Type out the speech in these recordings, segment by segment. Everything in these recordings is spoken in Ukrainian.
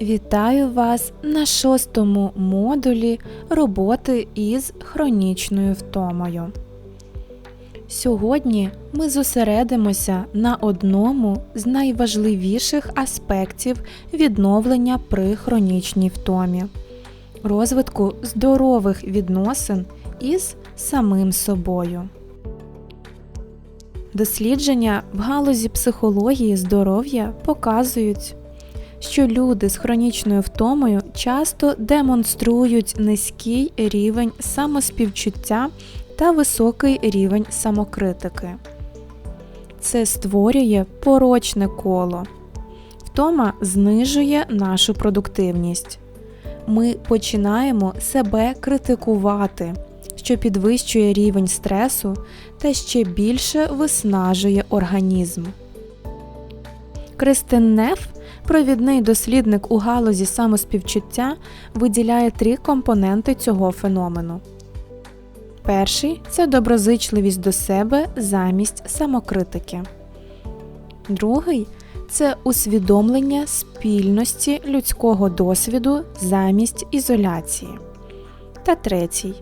Вітаю вас на шостому модулі роботи із хронічною втомою. Сьогодні ми зосередимося на одному з найважливіших аспектів відновлення при хронічній втомі розвитку здорових відносин із самим собою. Дослідження в галузі психології здоров'я показують, що люди з хронічною втомою часто демонструють низький рівень самоспівчуття та високий рівень самокритики. Це створює порочне коло. Втома знижує нашу продуктивність. Ми починаємо себе критикувати, що підвищує рівень стресу та ще більше виснажує організм. Кристин Неф, провідний дослідник у галузі самоспівчуття, виділяє три компоненти цього феномену. Перший це доброзичливість до себе замість самокритики. Другий це усвідомлення спільності людського досвіду замість ізоляції. Та третій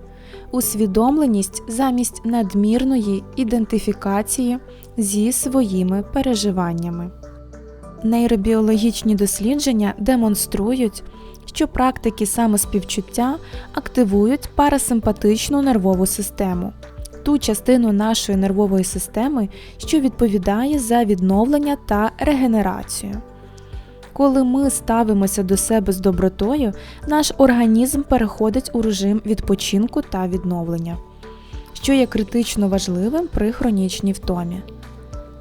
усвідомленість замість надмірної ідентифікації зі своїми переживаннями. Нейробіологічні дослідження демонструють, що практики самоспівчуття активують парасимпатичну нервову систему, ту частину нашої нервової системи, що відповідає за відновлення та регенерацію. Коли ми ставимося до себе з добротою, наш організм переходить у режим відпочинку та відновлення, що є критично важливим при хронічній втомі.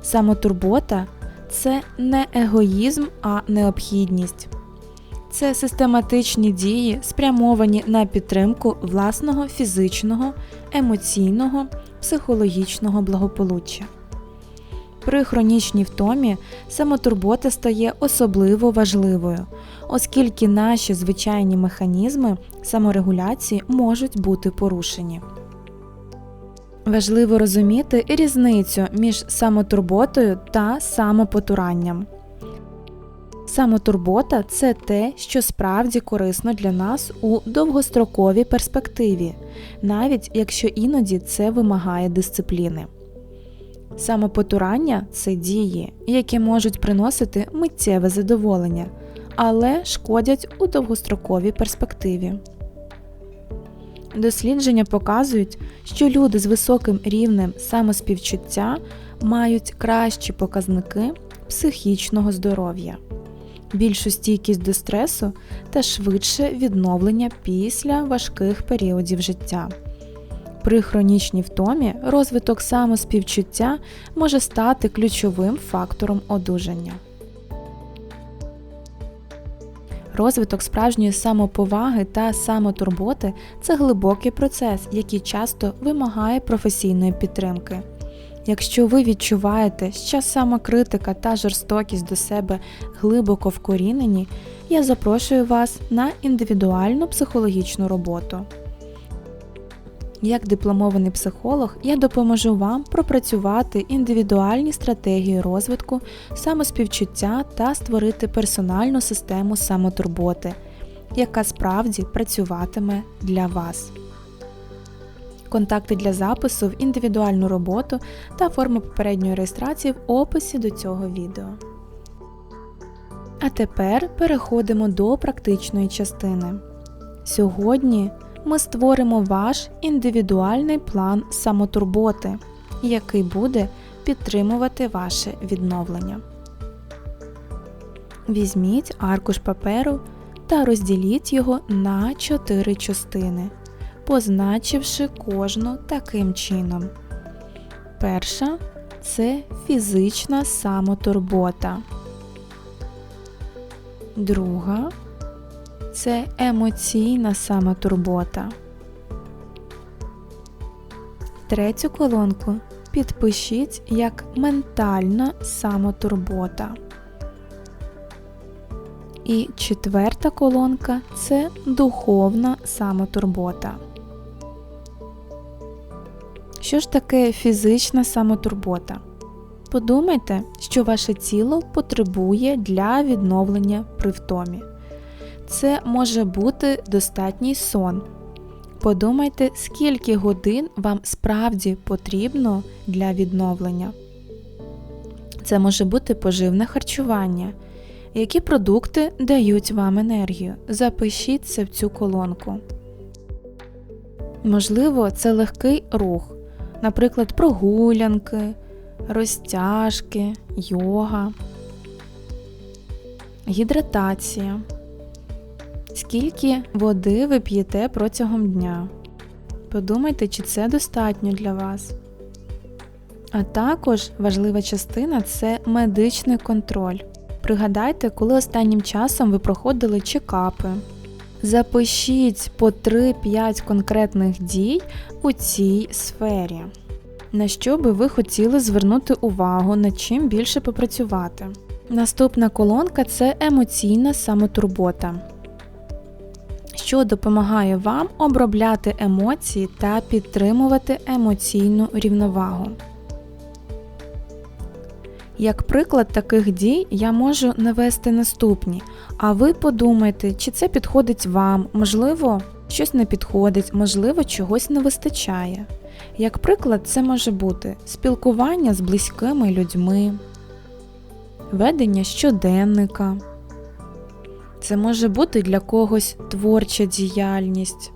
Самотурбота це не егоїзм, а необхідність. Це систематичні дії, спрямовані на підтримку власного фізичного, емоційного, психологічного благополуччя. При хронічній втомі самотурбота стає особливо важливою, оскільки наші звичайні механізми саморегуляції можуть бути порушені. Важливо розуміти різницю між самотурботою та самопотуранням. Самотурбота це те, що справді корисно для нас у довгостроковій перспективі, навіть якщо іноді це вимагає дисципліни. Самопотурання це дії, які можуть приносити миттєве задоволення, але шкодять у довгостроковій перспективі. Дослідження показують, що люди з високим рівнем самоспівчуття мають кращі показники психічного здоров'я, більшу стійкість до стресу та швидше відновлення після важких періодів життя. При хронічній втомі розвиток самоспівчуття може стати ключовим фактором одужання. Розвиток справжньої самоповаги та самотурботи це глибокий процес, який часто вимагає професійної підтримки. Якщо ви відчуваєте, що самокритика та жорстокість до себе глибоко вкорінені, я запрошую вас на індивідуальну психологічну роботу. Як дипломований психолог, я допоможу вам пропрацювати індивідуальні стратегії розвитку, самоспівчуття та створити персональну систему самотурботи, яка справді працюватиме для вас. Контакти для запису в індивідуальну роботу та форми попередньої реєстрації в описі до цього відео. А тепер переходимо до практичної частини. Сьогодні ми створимо ваш індивідуальний план самотурботи, який буде підтримувати ваше відновлення. Візьміть аркуш паперу та розділіть його на 4 частини, позначивши кожну таким чином. Перша це фізична самотурбота. Друга це емоційна самотурбота. Третю колонку підпишіть як ментальна самотурбота. І четверта колонка це духовна самотурбота. Що ж таке фізична самотурбота? Подумайте, що ваше тіло потребує для відновлення при втомі. Це може бути достатній сон. Подумайте, скільки годин вам справді потрібно для відновлення. Це може бути поживне харчування. Які продукти дають вам енергію? Запишіть це в цю колонку. Можливо, це легкий рух, наприклад, прогулянки, розтяжки, йога, гідратація. Скільки води ви п'єте протягом дня? Подумайте, чи це достатньо для вас. А також важлива частина це медичний контроль. Пригадайте, коли останнім часом ви проходили чекапи. Запишіть по 3-5 конкретних дій у цій сфері, на що би ви хотіли звернути увагу, над чим більше попрацювати. Наступна колонка це емоційна самотурбота, що допомагає вам обробляти емоції та підтримувати емоційну рівновагу. Як приклад таких дій я можу навести наступні, а ви подумайте, чи це підходить вам, можливо, щось не підходить, можливо, чогось не вистачає. Як приклад, це може бути спілкування з близькими людьми, ведення щоденника. Це може бути для когось творча діяльність,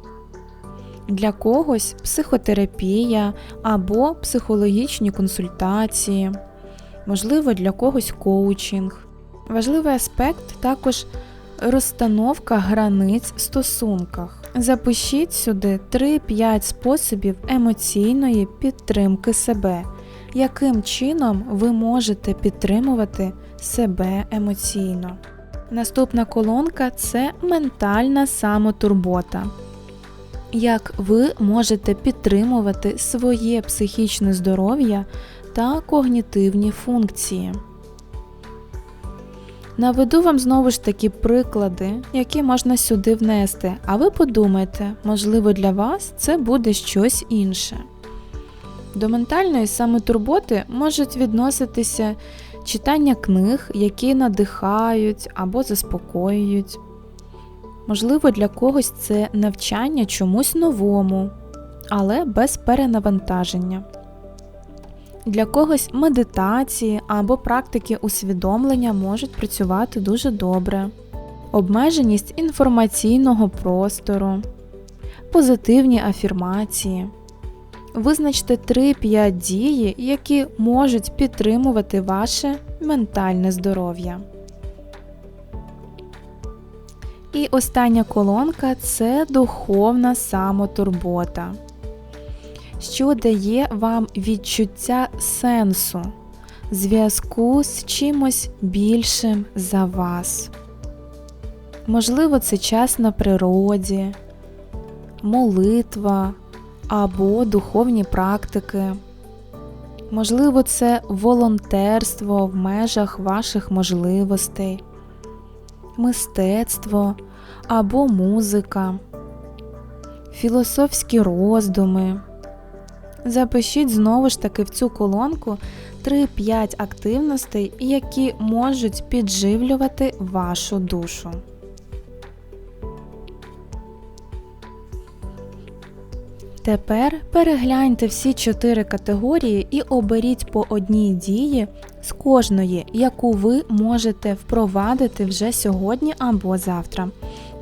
для когось психотерапія або психологічні консультації можливо, для когось коучинг. Важливий аспект також розстановка границь в стосунках. Запишіть сюди 3-5 способів емоційної підтримки себе, яким чином ви можете підтримувати себе емоційно. Наступна колонка це ментальна самотурбота. Як ви можете підтримувати своє психічне здоров'я та когнітивні функції. Наведу вам знову ж таки приклади, які можна сюди внести, а ви подумайте, можливо, для вас це буде щось інше. До ментальної самотурботи можуть відноситися читання книг, які надихають або заспокоюють. Можливо, для когось це навчання чомусь новому, але без перенавантаження. Для когось медитації або практики усвідомлення можуть працювати дуже добре, обмеженість інформаційного простору, позитивні афірмації. Визначте 3-5 дії, які можуть підтримувати ваше ментальне здоров'я. І остання колонка це духовна самотурбота що дає вам відчуття сенсу, зв'язку з чимось більшим за вас. Можливо, це час на природі, молитва або духовні практики. Можливо, це волонтерство в межах ваших можливостей, мистецтво або музика, філософські роздуми. Запишіть знову ж таки в цю колонку 3-5 активностей, які можуть підживлювати вашу душу. Тепер перегляньте всі чотири категорії і оберіть по одній дії з кожної, яку ви можете впровадити вже сьогодні або завтра.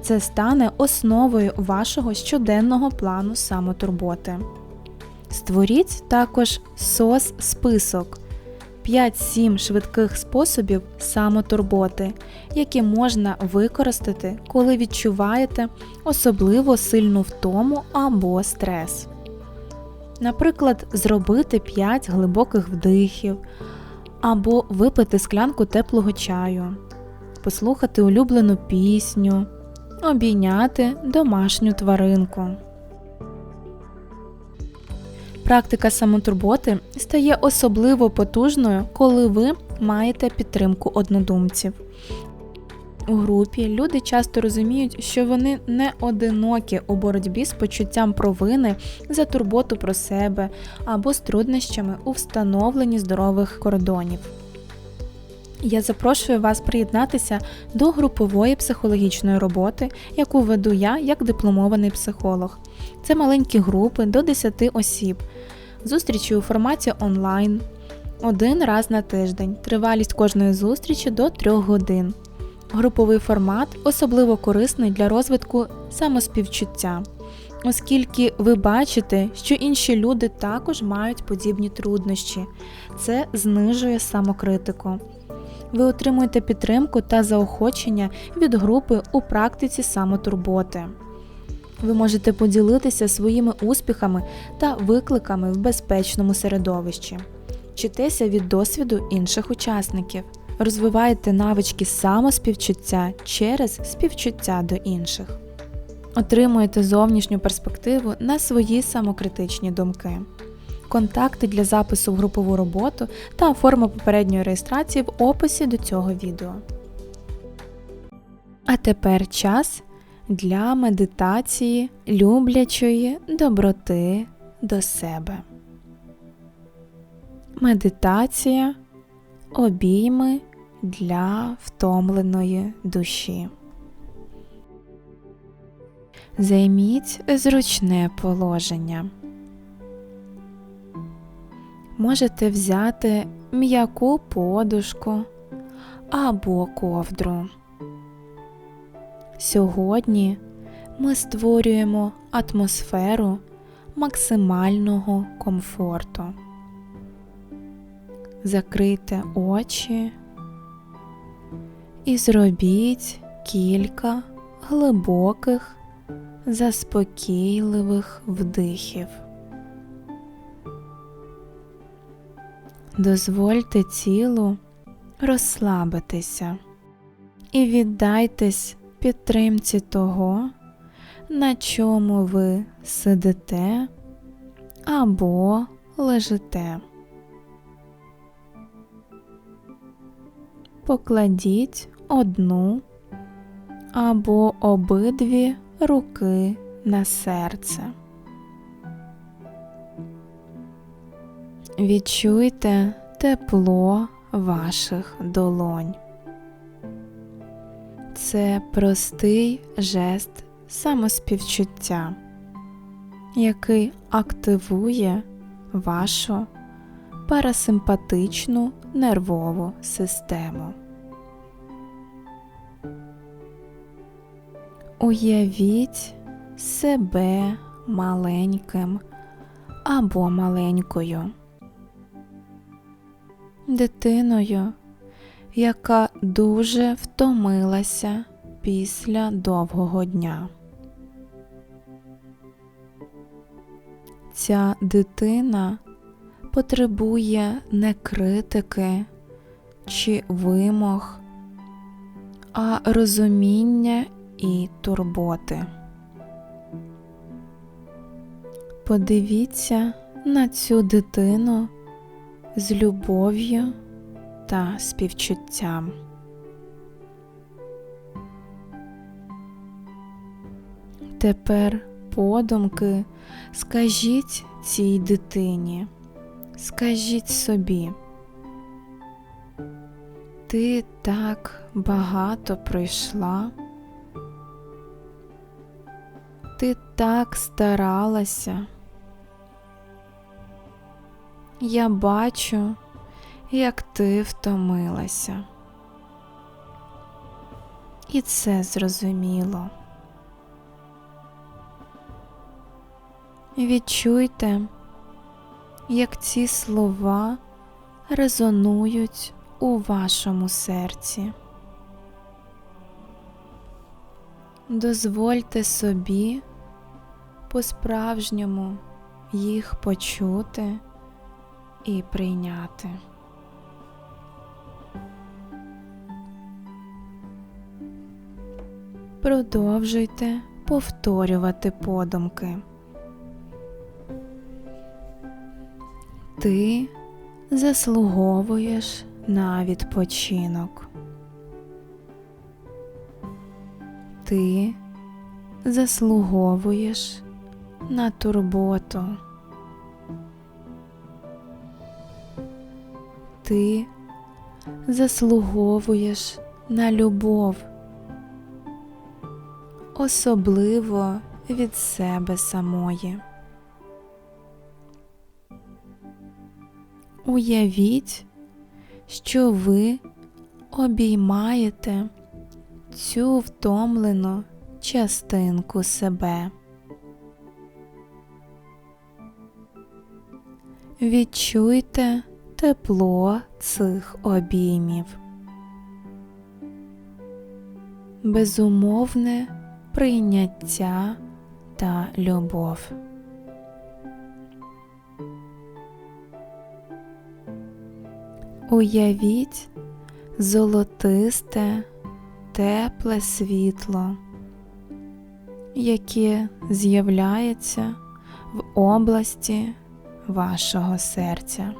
Це стане основою вашого щоденного плану самотурботи. Створіть також сос список 5-7 швидких способів самотурботи, які можна використати, коли відчуваєте особливо сильну втому або стрес. Наприклад, зробити 5 глибоких вдихів, або випити склянку теплого чаю, послухати улюблену пісню, обійняти домашню тваринку. Практика самотурботи стає особливо потужною, коли ви маєте підтримку однодумців. У групі люди часто розуміють, що вони не одинокі у боротьбі з почуттям провини за турботу про себе або з труднощами у встановленні здорових кордонів. Я запрошую вас приєднатися до групової психологічної роботи, яку веду я як дипломований психолог. Це маленькі групи до 10 осіб, зустрічі у форматі онлайн, один раз на тиждень, тривалість кожної зустрічі до 3 годин. Груповий формат особливо корисний для розвитку самоспівчуття, оскільки ви бачите, що інші люди також мають подібні труднощі. Це знижує самокритику. Ви отримуєте підтримку та заохочення від групи у практиці самотурботи. Ви можете поділитися своїми успіхами та викликами в безпечному середовищі, вчитеся від досвіду інших учасників, розвиваєте навички самоспівчуття через співчуття до інших, отримуєте зовнішню перспективу на свої самокритичні думки. Контакти для запису в групову роботу та форма попередньої реєстрації в описі до цього відео. А тепер час для медитації люблячої доброти до себе. Медитація обійми для втомленої душі. Займіть зручне положення. Можете взяти м'яку подушку або ковдру. Сьогодні ми створюємо атмосферу максимального комфорту. Закрийте очі і зробіть кілька глибоких, заспокійливих вдихів. Дозвольте тілу розслабитися і віддайтесь підтримці того, на чому ви сидите або лежите. Покладіть одну або обидві руки на серце. Відчуйте тепло ваших долонь. Це простий жест самоспівчуття, який активує вашу парасимпатичну нервову систему. Уявіть себе маленьким або маленькою дитиною, яка дуже втомилася після довгого дня. Ця дитина потребує не критики чи вимог, а розуміння і турботи. Подивіться на цю дитину з любов'ю та співчуттям. Тепер подумки скажіть цій дитині, скажіть собі, ти так багато пройшла, ти так старалася. Я бачу, як ти втомилася. І це зрозуміло. Відчуйте, як ці слова резонують у вашому серці. Дозвольте собі по-справжньому їх почути і прийняти. Продовжуйте повторювати подумки. Ти заслуговуєш на відпочинок. Ти заслуговуєш на турботу. Ти заслуговуєш на любов, особливо від себе самої. Уявіть, що ви обіймаєте цю втомлену частинку себе. Відчуйте тепло цих обіймів. Безумовне прийняття та любов. Уявіть золотисте, тепле світло, яке з'являється в області вашого серця.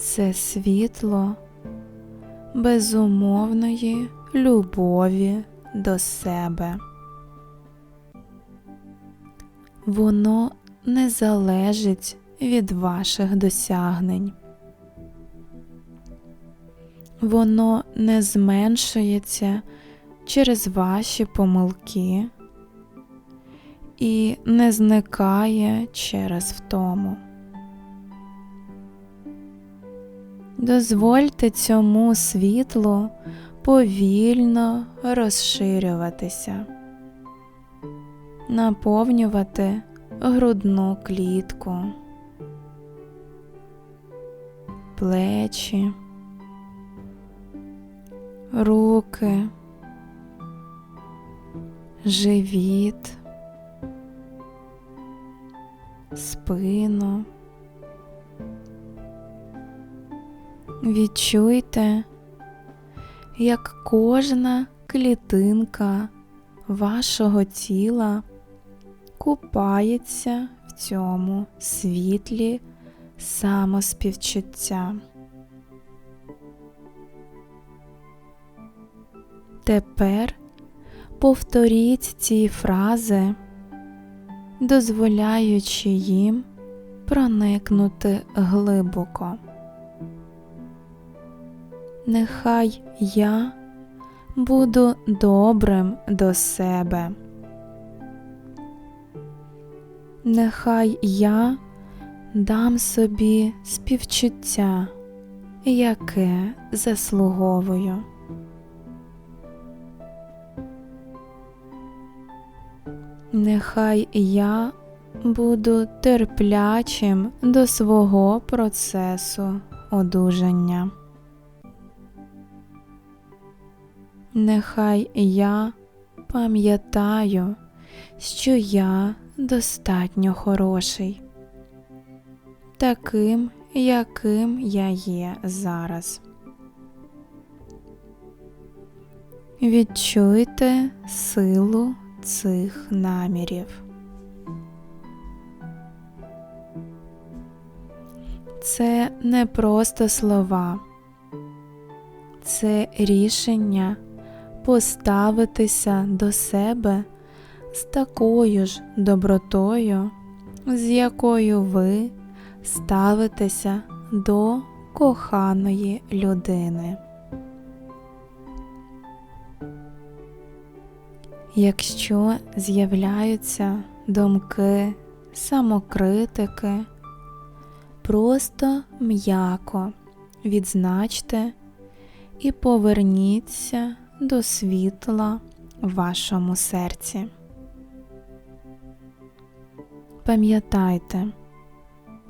Це світло безумовної любові до себе. Воно не залежить від ваших досягнень. Воно не зменшується через ваші помилки і не зникає через втому. Дозвольте цьому світлу повільно розширюватися, наповнювати грудну клітку, плечі, руки, живіт, спину. Відчуйте, як кожна клітинка вашого тіла купається в цьому світлі самоспівчуття. Тепер повторіть ці фрази, дозволяючи їм проникнути глибоко. Нехай я буду добрим до себе. Нехай я дам собі співчуття, яке заслуговую. Нехай я буду терплячим до свого процесу одужання. Нехай я пам'ятаю, що я достатньо хороший, таким, яким я є зараз. Відчуйте силу цих намірів. Це не просто слова, це рішення поставитися до себе з такою ж добротою, з якою ви ставитеся до коханої людини. Якщо з'являються думки, самокритики, просто м'яко відзначте і поверніться до світла в вашому серці. Пам'ятайте,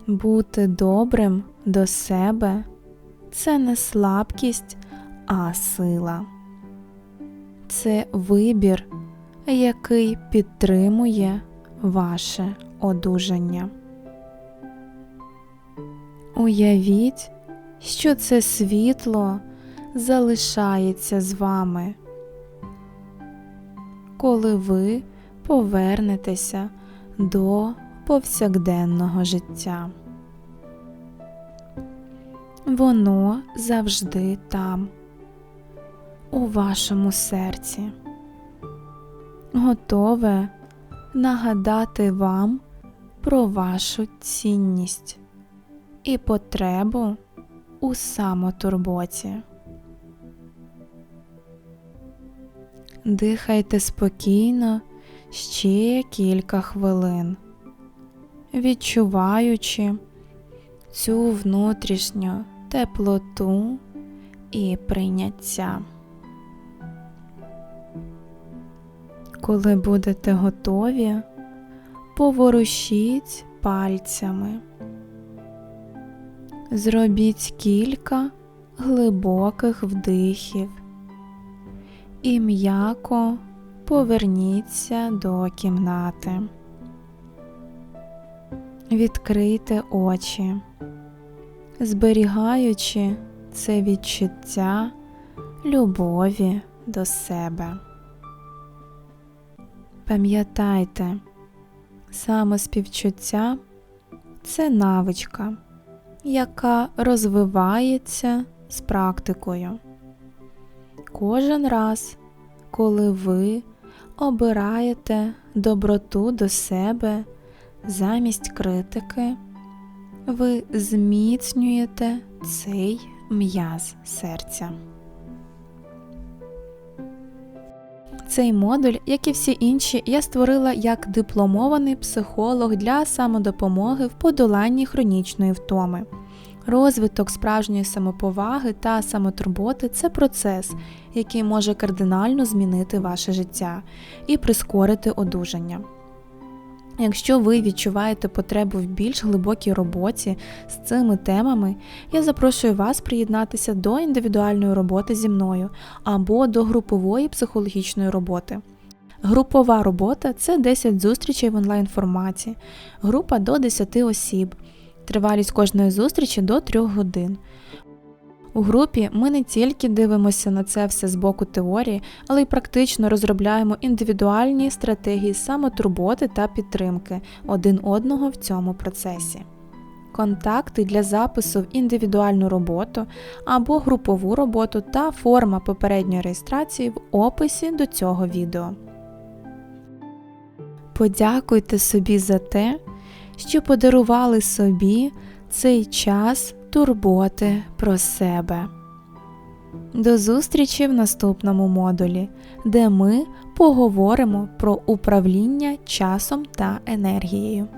бути добрим до себе це не слабкість, а сила. Це вибір, який підтримує ваше одужання. Уявіть, що це світло залишається з вами, коли ви повернетеся до повсякденного життя. Воно завжди там, у вашому серці, готове нагадати вам про вашу цінність і потребу у самотурботі. Дихайте спокійно ще кілька хвилин, відчуваючи цю внутрішню теплоту і прийняття. Коли будете готові, поворушіть пальцями. Зробіть кілька глибоких вдихів і м'яко поверніться до кімнати. Відкрийте очі, зберігаючи це відчуття любові до себе. Пам'ятайте, самоспівчуття це навичка, яка розвивається з практикою. Кожен раз, коли ви обираєте доброту до себе замість критики, ви зміцнюєте цей м'яз серця. Цей модуль, як і всі інші, я створила як дипломований психолог для самодопомоги в подоланні хронічної втоми. Розвиток справжньої самоповаги та самотурботи це процес, який може кардинально змінити ваше життя і прискорити одужання. Якщо ви відчуваєте потребу в більш глибокій роботі з цими темами, я запрошую вас приєднатися до індивідуальної роботи зі мною або до групової психологічної роботи. Групова робота це 10 зустрічей в онлайн форматі, група до 10 осіб, тривалість кожної зустрічі до 3 годин. У групі ми не тільки дивимося на це все з боку теорії, але й практично розробляємо індивідуальні стратегії самотурботи та підтримки один одного в цьому процесі. Контакти для запису в індивідуальну роботу або групову роботу та форма попередньої реєстрації в описі до цього відео. Подякуйте собі за те, що подарували собі цей час турботи про себе. До зустрічі в наступному модулі, де ми поговоримо про управління часом та енергією.